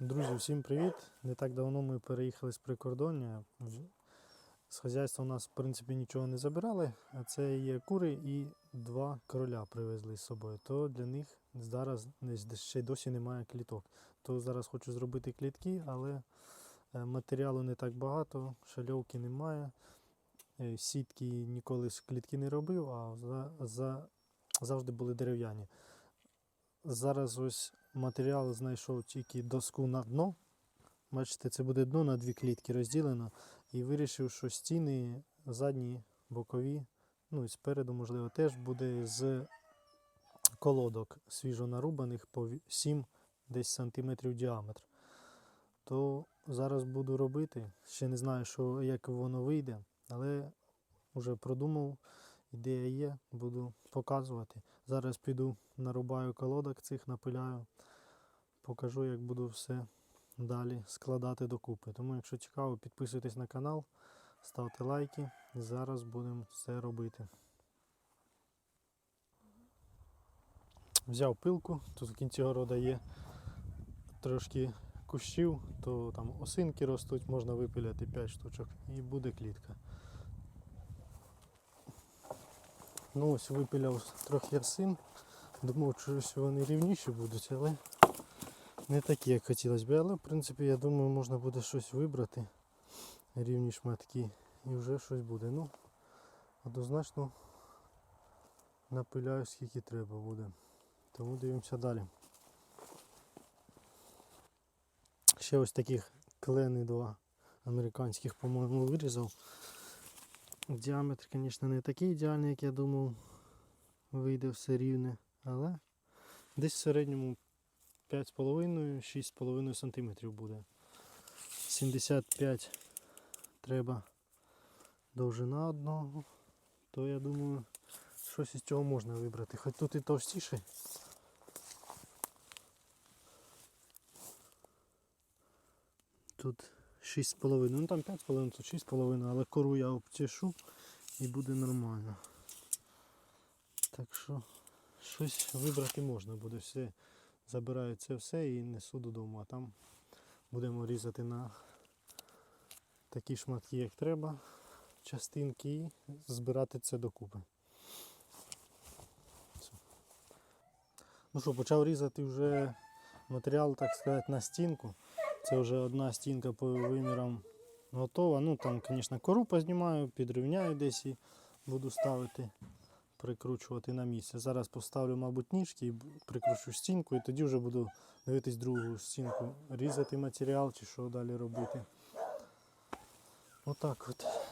Друзі, всім привіт! Не так давно ми переїхали з прикордоння. З хазяйства у нас, в принципі, нічого не забирали, а це є кури і два короля привезли з собою. То для них зараз ще досі немає кліток. То зараз хочу зробити клітки, але е, матеріалу не так багато, шальовки немає. Е, Сітки ніколи з клітки не робив, а за, за, завжди були дерев'яні. Зараз ось матеріал знайшов тільки доску на дно. Бачите, це буде дно на дві клітки розділено. І вирішив, що стіни задні, бокові, ну і спереду, можливо, теж буде з колодок свіжо нарубаних по 7 десь сантиметрів діаметр. То зараз буду робити. Ще не знаю, що, як воно вийде, але вже продумав, ідея є, буду показувати. Зараз піду нарубаю колодок цих, напиляю, покажу, як буду все далі складати докупи. Тому, якщо цікаво, підписуйтесь на канал, ставте лайки. Зараз будемо все робити. Взяв пилку, тут в кінці города є трошки кущів, то там осинки ростуть, можна випиляти 5 штучок і буде клітка. Ну ось випиляв трохи осин. Думав, що вони рівніші будуть, але не такі, як хотілося б. Але в принципі я думаю, можна буде щось вибрати. Рівні шматки і вже щось буде. Ну, однозначно напиляю скільки треба буде. Тому дивимося далі. Ще ось таких клени два американських, по-моєму, вирізав. Діаметр, звісно, не такий ідеальний, як я думав. Вийде все рівне, але десь в середньому 5,5-6,5 см буде. 75 треба довжина одного, то я думаю, щось із цього можна вибрати. Хоч тут і товстіше. Тут 6,5, ну там 5,5, тут 6,5, але кору я обчешу і буде нормально. Так що щось вибрати можна буде все. Забираю це все і несу додому, а там будемо різати на такі шматки, як треба, частинки і збирати це докупи. Все. Ну що, почав різати вже матеріал, так сказати, на стінку. Це вже одна стінка по вимірам готова. Ну там, звісно, кору познімаю, підрівняю десь і буду ставити, прикручувати на місце. Зараз поставлю, мабуть, ніжки і прикручу стінку, і тоді вже буду дивитись другу стінку, різати матеріал чи що далі робити. Отак от.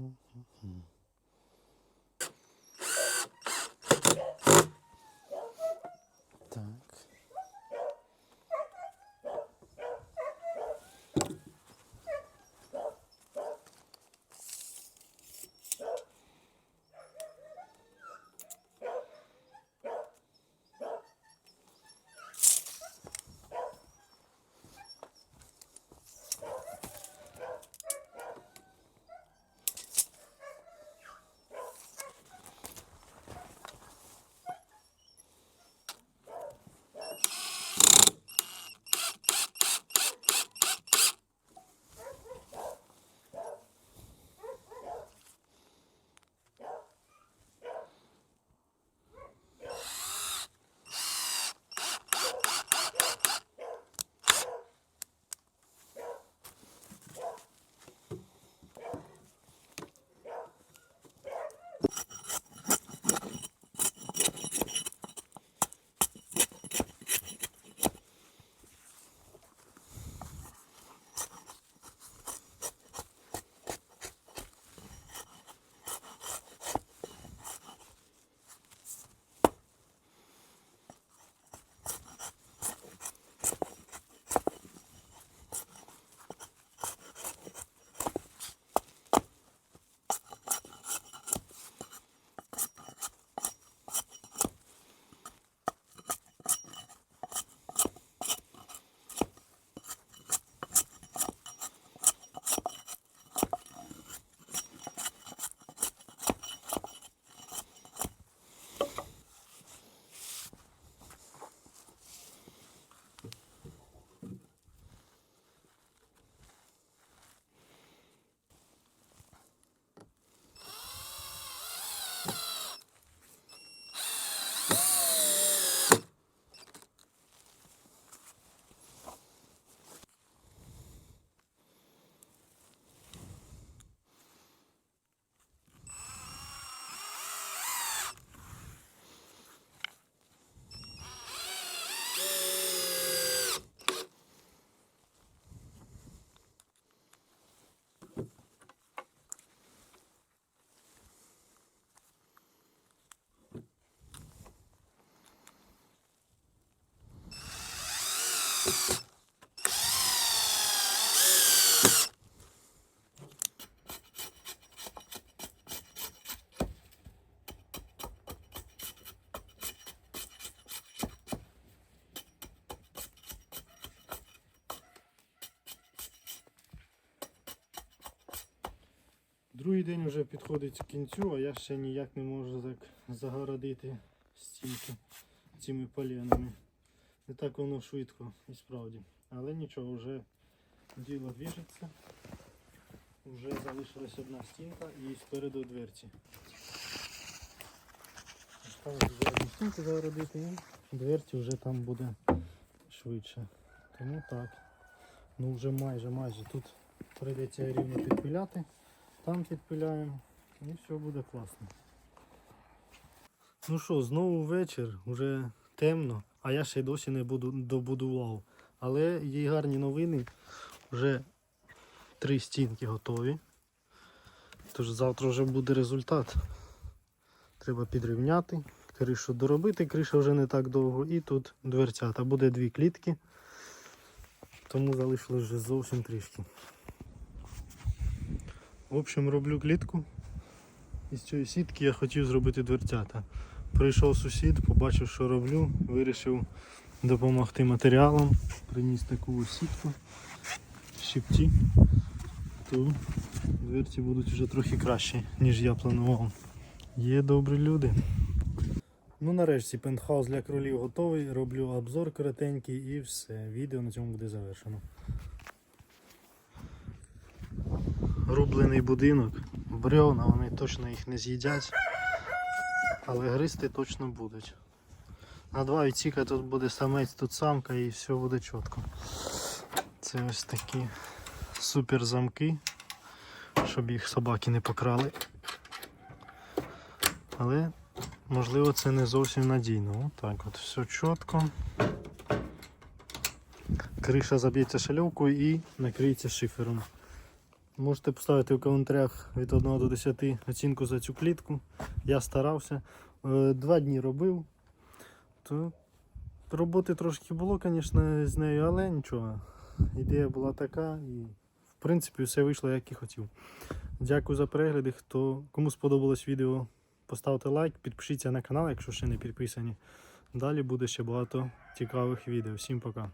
Mm-hmm. Другий день вже підходить к кінцю, а я ще ніяк не можу так загородити стінки цими полінами. Не так воно швидко і справді. Але нічого, вже діло двіжиться. Вже залишилась одна стінка і спереду дверці. Осталось вже одну стінку загородити і дверці вже там буде швидше. Тому так. Ну вже майже майже тут прийдеться рівно підпиляти. Там підпиляємо і все буде класно. Ну що, знову вечір, вже темно, а я ще й досі не буду добудував. Але є гарні новини. Вже три стінки готові. Тож завтра вже буде результат. Треба підрівняти, кришу доробити, криша вже не так довго. І тут дверцята. Буде дві клітки. Тому залишилось вже зовсім трішки. В общем, роблю клітку. Із цієї сітки я хотів зробити дверцята. Прийшов сусід, побачив, що роблю, вирішив допомогти матеріалом. Приніс таку сітку, щипці. То дверці будуть вже трохи кращі, ніж я планував. Є добрі люди. Ну нарешті пентхаус для кролів готовий. Роблю обзор коротенький і все. Відео на цьому буде завершено. рублений будинок. Бревна, вони точно їх не з'їдять, але гристи точно будуть. На два відсіка тут буде самець, тут самка і все буде чітко. Це ось такі супер замки, щоб їх собаки не покрали. Але можливо це не зовсім надійно. Отак от все чітко. Криша заб'ється шальовкою і накриється шифером. Можете поставити в коментарях від 1 до 10 оцінку за цю клітку. Я старався. Е, Два дні робив. То роботи трошки було, звісно, з нею, але нічого. Ідея була така і в принципі все вийшло, як і хотів. Дякую за перегляди. Хто, кому сподобалось відео, поставте лайк, підпишіться на канал, якщо ще не підписані. Далі буде ще багато цікавих відео. Всім пока.